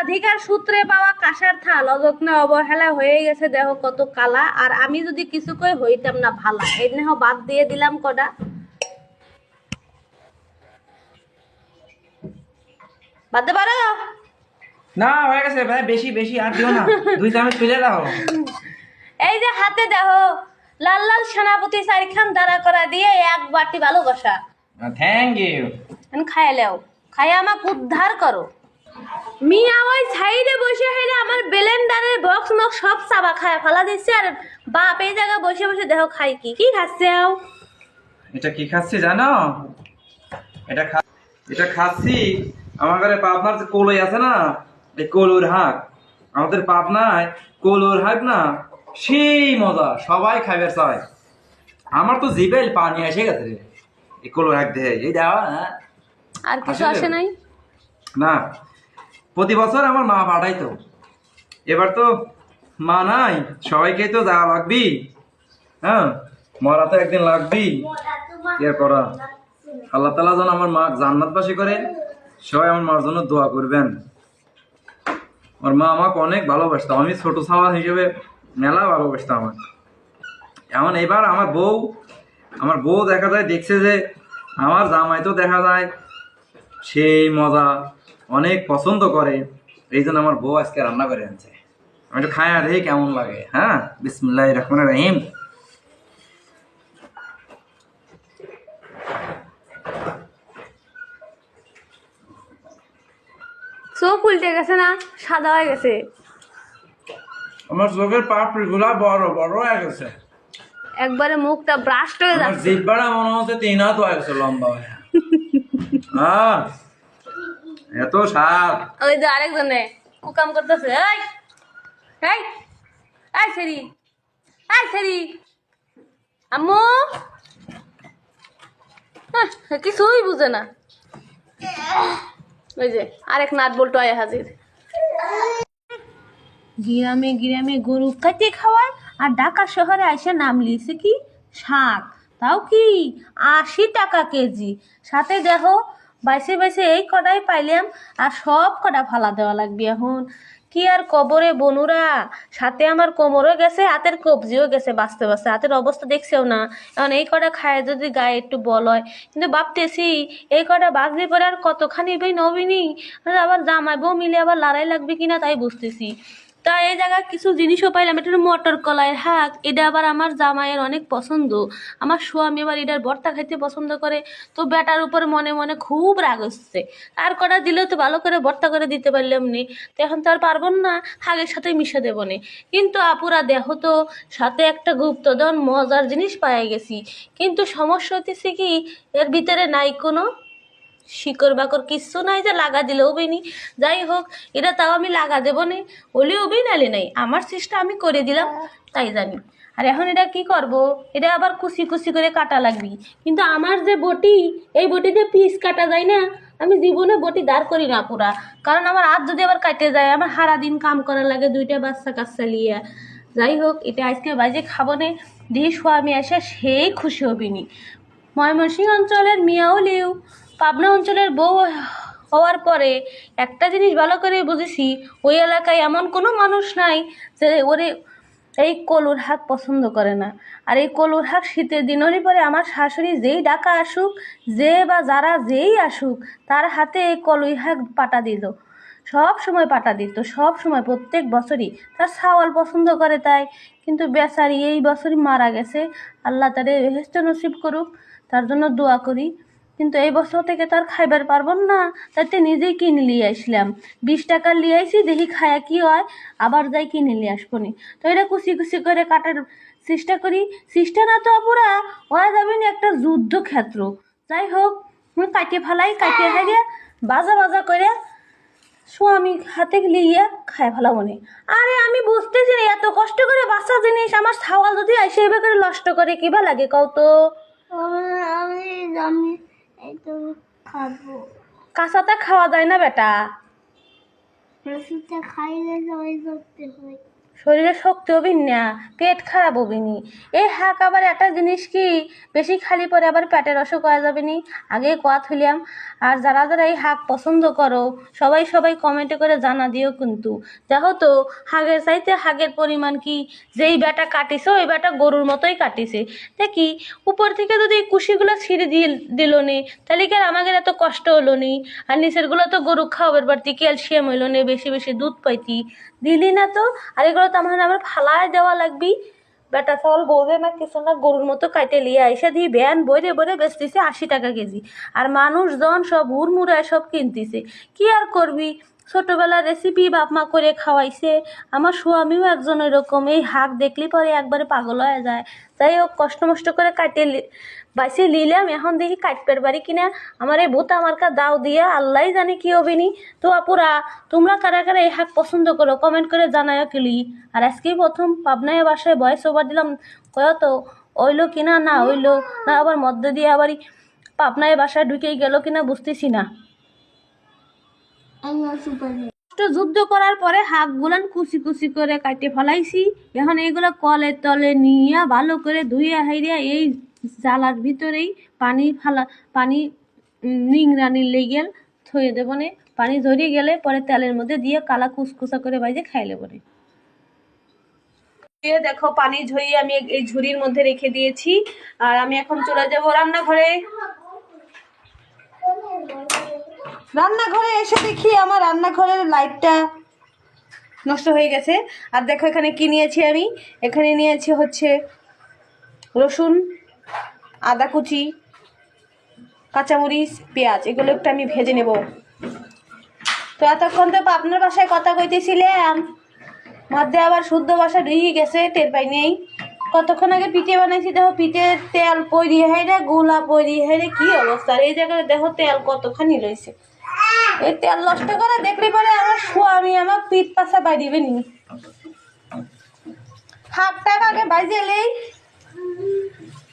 অগ্রাধিকার সূত্রে পাওয়া কাঁসার থাল। অযত্নে অবহেলা হয়ে গেছে দেহ কত কালা। আর আমি যদি কিছু কই হইতাম না ভালা। এই নেহ বাদ দিয়ে দিলাম কটা বাদ দে পারো না হয়ে গেছে ভাই। বেশি বেশি আর দিও না। দুই চামচ তুলে দাও এই যে হাতে দেহ লাল লাল সেনাপতি চারিখান দাঁড়া করা দিয়ে এক বাটি ভালোবাসা থ্যাংক ইউ খাইয়া লেও খাইয়া আমাকে উদ্ধার করো মিয়া ওই সাইডে বসে হেলে আমার বেলেন্ডারের বক্স মক সব চাবা খায় ফালা দিচ্ছে আর বাপ এই জায়গায় বসে বসে দেখো খাই কি? কি খাচ্ছে এটা কি খাচ্ছি জানো? এটা খা এটা খাচ্ছি। আমার ঘরে পাবনার যে কলই আছে না এই কলুর হাঁক আমাদের পাবনায় কলুর হাঁক না সেই মজা সবাই খাইবে চায়। আমার তো জিবেল পানি এসে গেছে রে এই কলুর হাঁক দেখে এই দেওয়া হ্যাঁ। আর কিছু আসে নাই? না প্রতি বছর আমার মা পাঠাইতো। এবার তো মা নাই সবাইকে তো যাওয়া লাগবি। হ্যাঁ মরা তো একদিন লাগবি। আর করা আল্লাহ তালা যেন আমার মা জান্নাতবাসী করে, সবাই আমার মার জন্য দোয়া করবেন। আমার মা আমাকে অনেক ভালোবাসতো, আমি ছোট ছাওয়া হিসেবে মেলা ভালোবাসতো আমার এমন এবার আমার বউ আমার বউ দেখা যায়, দেখছে যে আমার জামাই তো দেখা যায়, সেই মজা। অনেক পছন্দ করে এই জন্য আমার বউ আজকে রান্না করে আনছে। আমি একটু খায়া দেখি কেমন লাগে হ্যাঁ? বিসমুল্লাহ রহমান রহিম। চোখ উল্টে গেছে না? সাদা হয়ে গেছে। আমার চোখের পাপড়ি গুলা বড় বড় হয়ে গেছে। একবারে মুখটা ব্রাশ হয়ে আমার যাচ্ছে। জিব্বাটা মনে হচ্ছে তিন হাত হয়ে গেছে লম্বা হয়ে। হ্যাঁ। এত স্বাদ ওই যে আরেকজনে কুকাম করতেছে এই এই এই সেরি এই সেরি। আম্মু? কিছুই বুঝে না। ওই যে আরেক নাট বল্টু আয় হাজির। গ্রামে গ্রামে গরু কাটে খাওয়ায় আর ঢাকা শহরে এসে নাম লিয়েছে কি? শাক তাও কি? আশি টাকা কেজি। সাথে দেখো বাইসে বাইসে এই কটাই পাইলাম আর সব কটা ফালা দেওয়া লাগবে এখন। কি আর কবরে বনুরা? সাথে আমার কোমরও গেছে, হাতের কবজিও গেছে বাঁচতে বাঁচতে। হাতের অবস্থা দেখছেও না। এখন এই কটা খায় যদি গায়ে একটু বল হয়। কিন্তু ভাবতেছি এই কটা বাগরি পরে আর কতখানি বই নবিনি আবার জামাই বউ মিলে আবার লড়াই লাগবে কিনা তাই বুঝতেছি। তা এই জায়গায় কিছু জিনিসও পাইলাম। এটা মটর কলাইয়ের হাক। এটা আবার আমার জামাইয়ের অনেক পছন্দ। আমার স্বামী আবার এটার ভর্তা খাইতে পছন্দ করে। তো বেটার উপর মনে মনে খুব রাগ হচ্ছে। আর কটা দিলেও তো ভালো করে ভর্তা করে দিতে পারলাম নি। তো এখন তো আর পারব না হাগের সাথে মিশে দেবো নে। কিন্তু আপুরা দেহ তো, সাথে একটা গুপ্তধন মজার জিনিস পাই গেছি। কিন্তু সমস্যা হতেছে কি, এর ভিতরে নাই কোনো শিকড় বাকর কিচ্ছু নাই যে লাগা দিলেও বেনি যাই হোক, এটা তাও আমি লাগা দেবো নে। হলেও বি নালে নাই। আমার চেষ্টা আমি করে দিলাম, তাই জানি। আর এখন এটা কি করব? এটা আবার কুচি কুচি করে কাটা লাগবি। কিন্তু আমার যে বটি, এই বটিতে পিস কাটা যায় না। আমি জীবনে বটি দাঁড় করি না পুরা। কারণ আমার হাত যদি আবার কাটে যায়, আমার সারা দিন কাম করার লাগে দুইটা বাচ্চা কাচ্চা লিয়ে। যাই হোক, এটা আজকে বাজে খাব নে। দিয়ে স্বামী আসে, সেই খুশি হবিনি ময়মনসিংহ অঞ্চলের মিয়াও লিউ। পাবনা অঞ্চলের বউ হওয়ার পরে একটা জিনিস ভালো করে বুঝেছি, ওই এলাকায় এমন কোনো মানুষ নাই যে ওরে, এই কলুর হাক পছন্দ করে না। আর এই কলুর হাক শীতের দিনেরই পরে আমার শাশুড়ি যেই ডাকা আসুক, যে বা যারা যেই আসুক, তার হাতে এই কলুই হাক পাটা দিত সব সময় পাটা দিত, সব সময়, প্রত্যেক বছরই। তার সাওয়াল পছন্দ করে তাই, কিন্তু বেচারি এই বছরই মারা গেছে। আল্লাহ তারে বেহেস্ত নসিব করুক, তার জন্য দোয়া করি। কিন্তু এই বছর থেকে তো আর খাইবার পারব না। তাইতে নিজেই কিনে নিয়ে আসলাম। বিশ টাকা নিয়ে আইসি দেখি খায়া কি হয়। আবার যাই কিনে নিয়ে আসব নি। তো এটা কুচি কুচি করে কাটার চেষ্টা করি। চেষ্টা না তো পুরা, ওরা না একটা যুদ্ধক্ষেত্র। যাই হোক কাটিয়ে ফেলাই কাটিয়ে হারিয়ে বাজা বাজা করে স্বামী হাতে লিয়ে খায় ফেলাবো নি। আরে আমি বুঝতেছি না, এত কষ্ট করে বাচ্চা জিনিস, আমার ছাওয়াল যদি এসে এবার করে নষ্ট করে, কিবা লাগে কও তো? আমি আমি এই তো খাব। কাঁচাটা খাওয়া যায় না বেটা? খাইলে সবাই করতে হয়। শরীরে শক্তি হবি না, পেট খারাপ হবি নি। এই হাক আবার একটা জিনিস কি? বেশি খালি পরে আবার পেটের অসুখ করা যাবে নি। আগে কোয়া থইলাম আর যারা যারা এই হাক পছন্দ করো, সবাই সবাই কমেন্টে করে জানা দিও কিন্তু। দেখো তো, হাগের চাইতে হাগের পরিমাণ কি? যেই ব্যাটা কাটিছে, ওই ব্যাটা গরুর মতোই কাটিছে। দেখি, উপর থেকে যদি এই কুশিগুলো ছিঁড়ে দিয়ে দিল নি, তাহলে কি আর আমাদের এত কষ্ট হলো নি? আর নিচেরগুলো তো গরু খাওয়াবার বাড়তি ক্যালসিয়াম হইল নি, বেশি বেশি দুধ পাইতি। দিলি না তো? আর এগুলো তো আমার আবার ফালায় দেওয়া লাগবি। বেটা চাউল বোঝে না কিছু না গরুর মতো কাইটে লিয়ে আইসা দিয়ে ভ্যান বইরে বইরে বেচতেছে আশি টাকা কেজি। আর মানুষজন সব হুড়মুড়ায় সব কিনতেছে। কি আর করবি ছোটবেলার রেসিপি বাপ মা করে খাওয়াইছে। আমার স্বামীও একজন এরকম এই হাঁক দেখলি পরে একবারে পাগল হয়ে যায়। তাই হোক, কষ্ট মষ্ট করে কাটে বাইসে নিলাম এখন দেখি কাটপের বাড়ি কিনা। আমার এই আমার কা দাও দিয়া আল্লাহ জানে কি হবে নি তো আপুরা, তোমরা কারা কারা এই হাঁক পছন্দ করো কমেন্ট করে জানায় কিলি। আর আজকেই প্রথম, পাবনায় বাসায় বয়স ওভার দিলাম। কয় তো, ওইলো কিনা, না ওইলো, না আবার মধ্য দিয়ে আবারই পাবনায় বাসায় ঢুকেই গেল কিনা বুঝতেছি না। যুদ্ধ করার পরে হাঁক গুলান কুচি কুচি করে কাটে ফেলাইছি। এখন এইগুলো কলের তলে নিয়ে ভালো করে ধুয়ে হাইরিয়া এই জালার ভিতরেই পানি ফালা পানি নিংরানির লেগেল থয়ে দেবো নে। পানি ঝরিয়ে গেলে পরে তেলের মধ্যে দিয়ে কালা কুচকুচা করে বাইজে খাইলে পরে দিয়ে দেখো, পানি ঝরিয়ে আমি এই ঝুড়ির মধ্যে রেখে দিয়েছি। আর আমি এখন চলে যাব রান্নাঘরে। রান্নাঘরে এসে দেখি আমার রান্নাঘরের লাইটটা নষ্ট হয়ে গেছে। আর দেখো এখানে কি নিয়েছি আমি? এখানে নিয়েছি হচ্ছে রসুন, আদা কুচি, কাঁচামরিচ, পেঁয়াজ। এগুলো একটু আমি ভেজে নেব। তো এতক্ষণ তো আপনার বাসায় কথা কইতেছিলাম। মধ্যে আবার শুদ্ধ বাসা ঢুকে গেছে, টের পাই নেই কতক্ষণ আগে পিঠে বানাইছি, দেখো পিঠে তেল পরি হাই রে গোলা পরি হাই রে কি অবস্থা? এই জায়গায় দেখো তেল কতখানি রয়েছে এই তেল নষ্ট করে দেখলে পরে আমার স্বামী আমার পিঠ পাশা বাই দিবে নি টাকা আগে বাইজেলেই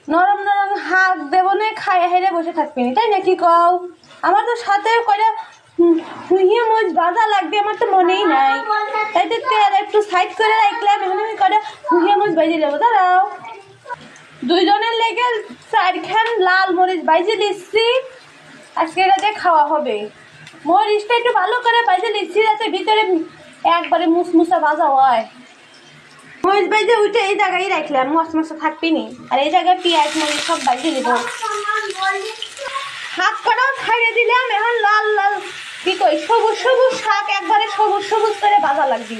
নরম নরম হাত দেবো খাই হেরে বসে থাকবি তাই না কি কও? আমার তো সাথে কয়টা হুইয়ে মোজ বাজা লাগবে আমার তো মনেই নাই। তাই একটু সাইড করে রাখলাম এখন আমি কয়টা হুইয়ে মোজ বাইজে যাব দাঁড়াও। দুইজনের লেগে চারখান লাল মরিচ বাইজে দিচ্ছি। আজকে রাতে খাওয়া হবে। মরিচটা একটু ভালো করে বাইজে দিচ্ছি যাতে ভিতরে একবারে মুসমুসা ভাজা হয়। মরিচ বাইজে উঠে এই জায়গায় রাখলাম মশ মশা থাকবি নি। আর এই জায়গায় পেঁয়াজ মরিচ সব বাইজে দিব। হাত কটাও ছাইড়ে দিলাম এখন লাল লাল কি কই সবুজ সবুজ শাক একবারে সবুজ সবুজ করে ভাজা লাগবে।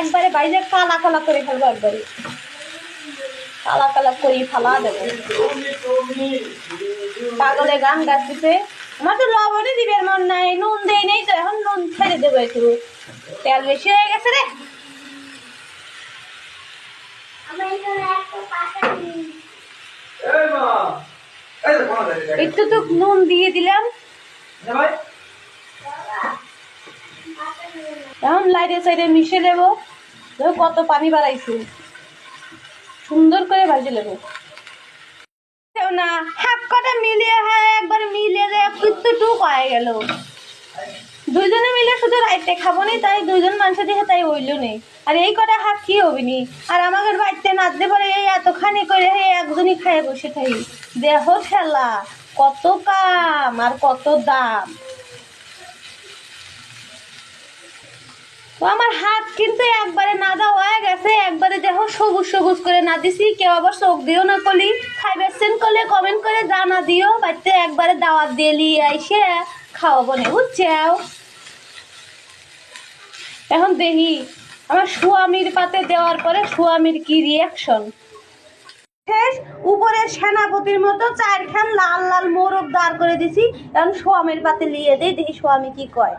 একবারে বাইরে কালা কালা করে ফেলব একবারে। কালা কালা করি ফালা দেবো। পাগলে গান গাচ্ছিছে আমার তো লবণই দিবের মন নাই নুন দেই নেই তো এখন নুন ছেড়ে দেবো একটু। তেল বেশি হয়ে গেছে রে। একটা তো নুন দিয়ে দিলাম। এখন লাইটে সাইডে মিশে কত পানি বাড়াইছে। সুন্দর করে না কটা মিলিয়ে হ্যাঁ একবার মিলিয়ে দেয় হয়ে গেল। দুইজনে মিলে শুধু রাইতে খাব নি, তাই দুইজন মানুষ দেখে তাই হইল নেই আর এই কটা হাত কি হবি নি? আর আমাদের বাড়িতে নাচতে পারে এই এতখানি করে একজনই খায় বসে থাকি। দেহ ঠেলা। কত কাম আর কত দাম? ও আমার হাত কিন্তু একবারে নাদা হয়ে গেছে, একবারে দেখো সবুজ সবুজ করে না দিছি কেউ আবার চোখ দিও না কলি। খাইবেছেন করলে কমেন্ট করে জানা দিও, বাড়িতে একবারে দাওয়াত দিয়ে লিয়ে আইসে খাওয়াবো না, বুঝছাও? এখন দেখি, আমার স্বামীর পাতে দেওয়ার পরে স্বামীর কি রিয়াকশন শেষ। উপরে সেনাপতির মতো চারখান লাল লাল মোরগ দাঁড় করে দিছি। এখন সোয়ামের পাতে লিয়ে দেয় দেখি সোয়ামী কি কয়।